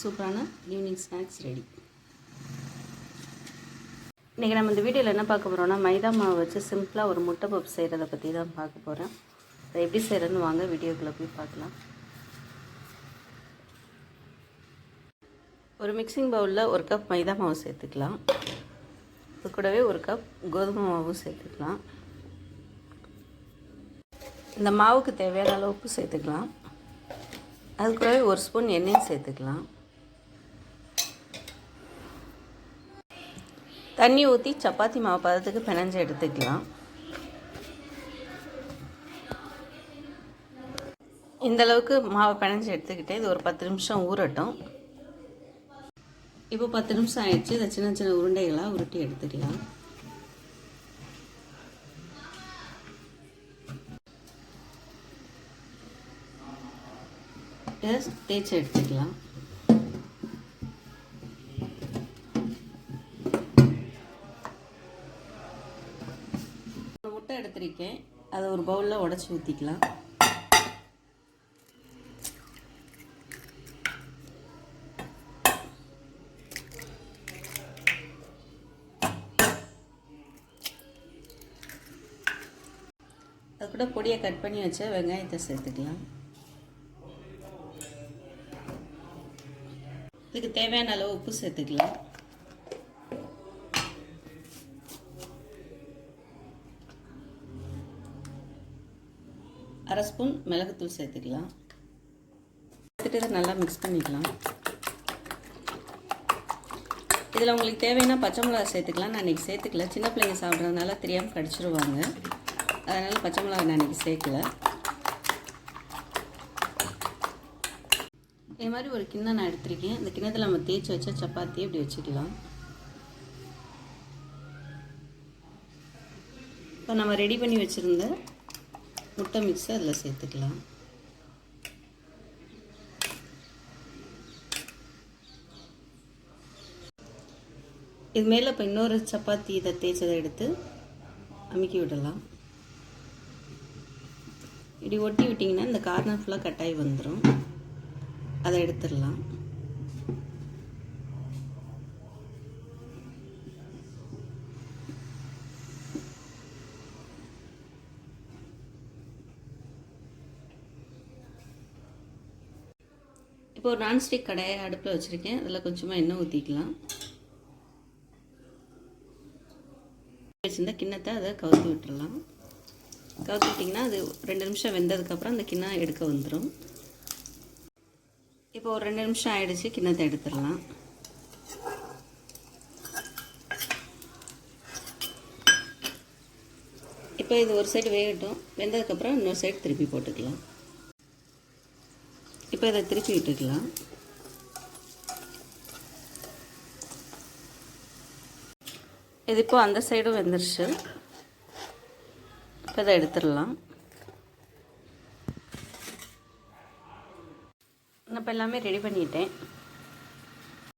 சூப்பரான evening snacks ready இன்றைக்கி நம்ம இந்த வீடியோவில் என்ன பார்க்க போகிறோம்னா மைதா மாவு வச்சு சிம்பிளாக ஒரு முட்டை பப் செய்கிறத பற்றி தான் பார்க்க போகிறேன் அதை எப்படி செய்கிறதுன்னு வாங்க வீடியோக்குள்ளே போய் பார்க்கலாம். ஒரு மிக்சிங் பவுலில் ஒரு கப் மைதா மாவு சேர்த்துக்கலாம். அது கூடவே ஒரு கப் கோதுமை மாவும் சேர்த்துக்கலாம். இந்த மாவுக்கு தேவையான அளவு உப்பு சேர்த்துக்கலாம். அது கூடவே ஒரு ஸ்பூன் எண்ணெயும் சேர்த்துக்கலாம். தண்ணி ஊற்றி சப்பாத்தி மாவு பதத்துக்கு பிணைஞ்சு எடுத்துக்கலாம். இந்த அளவுக்கு மாவை பிணைஞ்சு எடுத்துக்கிட்டே இது ஒரு பத்து நிமிஷம் ஊறட்டும். இப்போ பத்து நிமிஷம் ஆயிடுச்சு. இதை சின்ன சின்ன உருண்டைகளாக உருட்டி எடுத்துக்கலாம். போட்டு தேய்ச்சி எடுத்துக்கலாம். ஒரு முட்டை எடுத்திருக்கேன். அதை ஒரு பவுலில் உடச்சி ஊற்றிக்கலாம் அது கூட பொடியை கட் பண்ணி வச்ச வெங்காயத்தை சேர்த்துக்கலாம். இதுக்கு தேவையான அளவு உப்பு சேர்த்துக்கலாம். அரை ஸ்பூன் மிளகுத்தூள் சேர்த்துக்கலாம். சேர்த்துட்டு இதை நல்லா மிக்ஸ் பண்ணிக்கலாம். இதில் உங்களுக்கு தேவைன்னா பச்சை மிளகா சேர்த்துக்கலாம். நான் இன்றைக்கி சேர்த்துக்கல. சின்ன பிள்ளைங்க சாப்பிட்றதுனால தெரியாமல் கடிச்சிருவாங்க. அதனால் பச்சை மிளகா நான் இன்றைக்கி சேர்க்கல. இது மாதிரி ஒரு கிண்ணம் நான் எடுத்திருக்கேன். இந்த கிண்ணத்தில் நம்ம தேய்ச்சி வச்ச சப்பாத்தி இப்படி வச்சுக்கலாம். இப்போ நம்ம ரெடி பண்ணி வச்சுருந்த முட்டை மிக்ஸை அதில் சேர்த்துக்கலாம். இது மேலே இப்போ இன்னொரு சப்பாத்தி இதை தேய்ச்சதை எடுத்து அமுக்கி விடலாம். இப்படி ஒட்டி விட்டிங்கன்னா இந்த கார்னர் ஃபுல்லாக கட்டாயி வந்துடும் அதை எடுத்துடலாம். இப்போ ஒரு நான்ஸ்டிக் கடையை அடுப்பில் வச்சுருக்கேன். அதில் கொஞ்சமாக எண்ணெய் ஊற்றிக்கலாம். வச்சுருந்தா கிண்ணத்தை அதை கவுத்து விட்டுடலாம். கவுத்து விட்டிங்கன்னா அது ரெண்டு நிமிஷம் வெந்ததுக்கப்புறம் அந்த கிண்ணம் எடுக்க வந்துடும் இப்போ ஒரு ரெண்டு நிமிஷம் ஆயிடுச்சு கிண்ணத்தை எடுத்துடலாம். இப்போ இது ஒரு சைடு வேகட்டும். வெந்ததுக்கப்புறம் இன்னொரு சைடு திருப்பி போட்டுக்கலாம். இப்போ இதை திருப்பி விட்டுக்கலாம். இது இப்போ அந்த சைடும் வெந்துருச்சு. இப்போ இதை எடுத்துடலாம். இப்போ எல்லாமே ரெடி பண்ணிட்டேன்.